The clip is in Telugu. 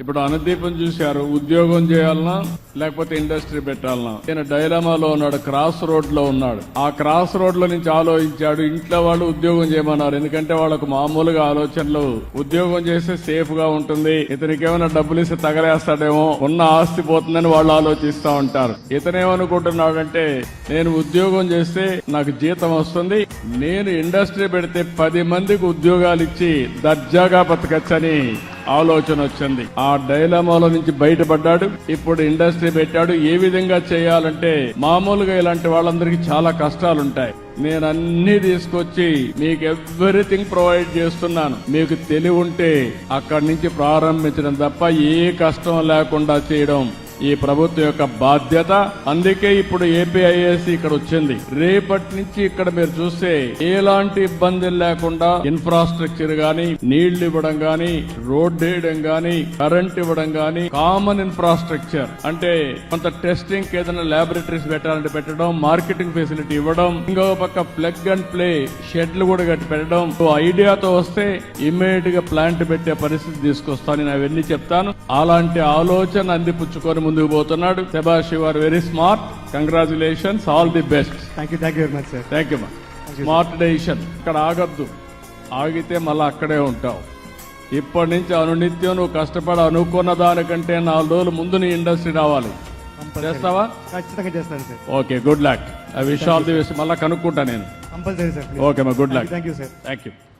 ఇప్పుడు అనుదీపం చూశారు ఉద్యోగం చేయాలన్నా లేకపోతే ఇండస్ట్రీ పెట్టాలనా? ఈయన డైలమాలో ఉన్నాడు క్రాస్ రోడ్లో ఉన్నాడు. ఆ క్రాస్ రోడ్లో నుంచి ఆలోచించాడు ఇంట్లో వాళ్ళు ఉద్యోగం చేయమన్నారు. ఎందుకంటే వాళ్ళకు మామూలుగా ఆలోచనలు ఉద్యోగం చేస్తే సేఫ్గా ఉంటుంది. ఇతనికి ఏమైనా డబ్బులు ఇస్తే తగలేస్తాడేమో ఉన్న ఆస్తి పోతుందని వాళ్ళు ఆలోచిస్తా ఉంటారు. ఇతనేమనుకుంటున్నాడంటే నేను ఉద్యోగం చేస్తే నాకు జీతం వస్తుంది నేను ఇండస్ట్రీ పెడితే పది మందికి ఉద్యోగాలు ఇచ్చి దర్జాగా బతకచ్చని ఆలోచన వచ్చింది. ఆ డైలమాలో నుంచి బయటపడ్డాడు. ఇప్పుడు ఇండస్ట్రీ పెట్టాడు. ఏ విధంగా చేయాలంటే మామూలుగా ఇలాంటి వాళ్ళందరికీ చాలా కష్టాలుంటాయి. నేను అన్ని తీసుకొచ్చి మీకు ఎవ్రీథింగ్ ప్రొవైడ్ చేస్తున్నాను. మీకు తెలివి ఉంటే అక్కడి నుంచి ప్రారంభించడం తప్ప ఏ కష్టం లేకుండా చేయడం ఈ ప్రభుత్వం యొక్క బాధ్యత. అందుకే ఇప్పుడు ఏపీఐఎస్ ఇక్కడ వచ్చింది. రేపటి నుంచి ఇక్కడ మీరు చూస్తే ఎలాంటి ఇబ్బందులు లేకుండా ఇన్ఫ్రాస్ట్రక్చర్ గాని నీళ్ళు ఇవ్వడం గాని రోడ్ వేయడం గాని కరెంట్ ఇవ్వడం గాని కామన్ ఇన్ఫ్రాస్ట్రక్చర్ అంటే కొంత టెస్టింగ్ ఏదైనా ల్యాబొరేటరీస్ పెట్టాలంటే పెట్టడం మార్కెటింగ్ ఫెసిలిటీ ఇవ్వడం ఇంకో పక్క ప్లగ్ అండ్ ప్లే షెడ్లు కూడా కట్టి పెట్టడం. ఐడియాతో వస్తే ఇమ్మీడియట్గా ప్లాంట్ పెట్టే పరిస్థితి తీసుకొస్తాను. నేను అవన్నీ చెప్తాను. అలాంటి ఆలోచన అందిపుచ్చుకొని ముందుకు పోతున్నాడు. శబాష్ you are very smart congratulations all the best thank you thank you very much sir thank you smart decision ఇక్కడ ఆగద్దు. ఆగితే మళ్ళీ అక్కడే ఉంటావు. ఇప్పటి నుంచి అనునిత్యం నువ్వు కష్టపడి అనుకున్న దానికంటే నాలుగు రోజులు ముందు నీ ఇండస్ట్రీ రావాలి. చేస్తావా? ఖచ్చితంగా చేస్తాను sir okay good luck. I wish all the wish మళ్ళీ కనుక్కుంటా నేను. కంపల్సరీ సార్ ఓకే మా good luck. Thank you sir thank you